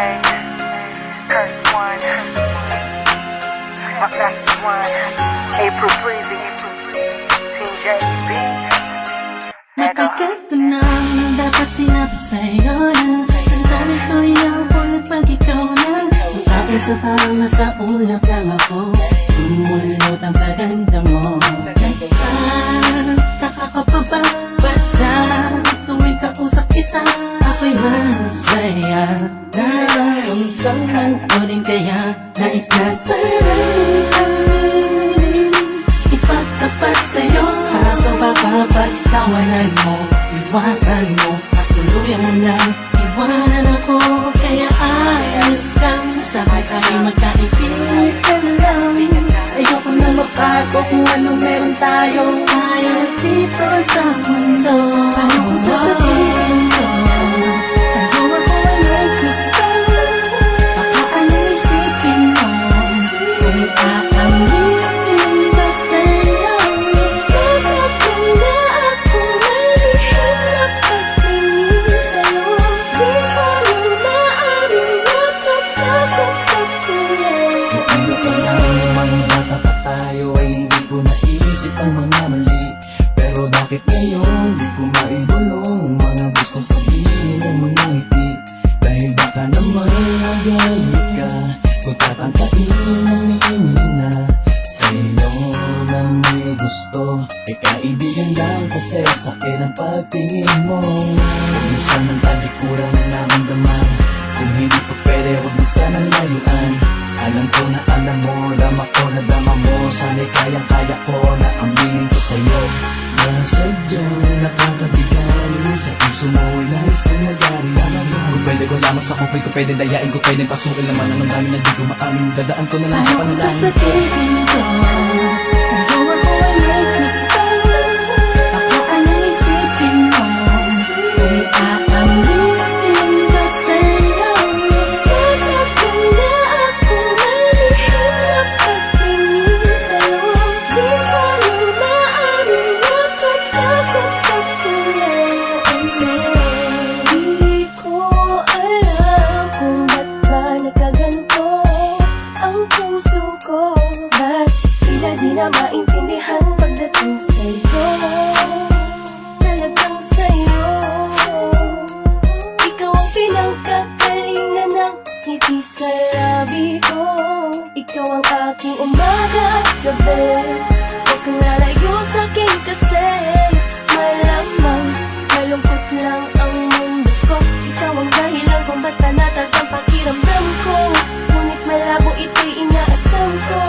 Lay, Curse One, Macassar One, April Breezy, Team JB. Matagal ko nang dapat sinabi sa'yo na Ang dami ko inaulog pag ikaw na aking sa parang nasa ulap lang ako Umulutang sa ganda mo Nagtataka ka pa ba? Ba't sa tuwing kausap kita Ako'y masaya Nararamdaman ko din kaya Nais na sa'yo? Ipagtapat sa'yo. Kaso baka pagtawanan mo Iwasan mo At tuluyan mo lang Iwanan ako. Kaya ayos lang Sabay tayo magkaibigan lang. Ayoko na mabago Kung anong meron tayo Ayaw dito sa mundo. Paano kung sasabihin bakit ngayon di ko maibulong ang mga gustong sabihin ng mga ngiti? Dahil baka naman magalit ka kung tatangkain ang na Sa iyo na may gusto. E kaibigan lang kasi sa akin ang pagtingin mo. Mo sanang talikuran ang naramdaman. Kung hindi pa pwede huwag mo sanang layuan. Alam ko na alam mo, ko lamang sa kupay ko Pwede dayain ko, pwede pasukin naman. Ang dami na di ko maamin Dadaan ko na lang sa Paano kung panalangin. sasabihin ko ngiti sa labi ko Ikaw ang aking umaga at gabi. Huwag kang lalayo sa'kin kasi Malamang malungkot lang ang mundo ko. Ikaw ang dahilan kung ba't panatag ang pakiramdam ko. Ngunit malabo ito'y inaasam ko.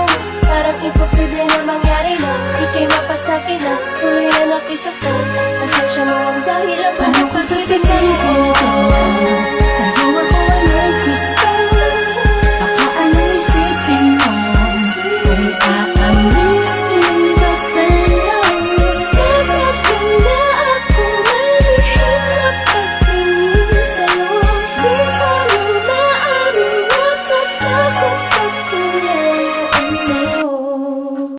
Parang imposible na mangyari na Ika'y mapasakin na. Tuloy na napisaktan Pasensya mo ang dahilan. sasabihin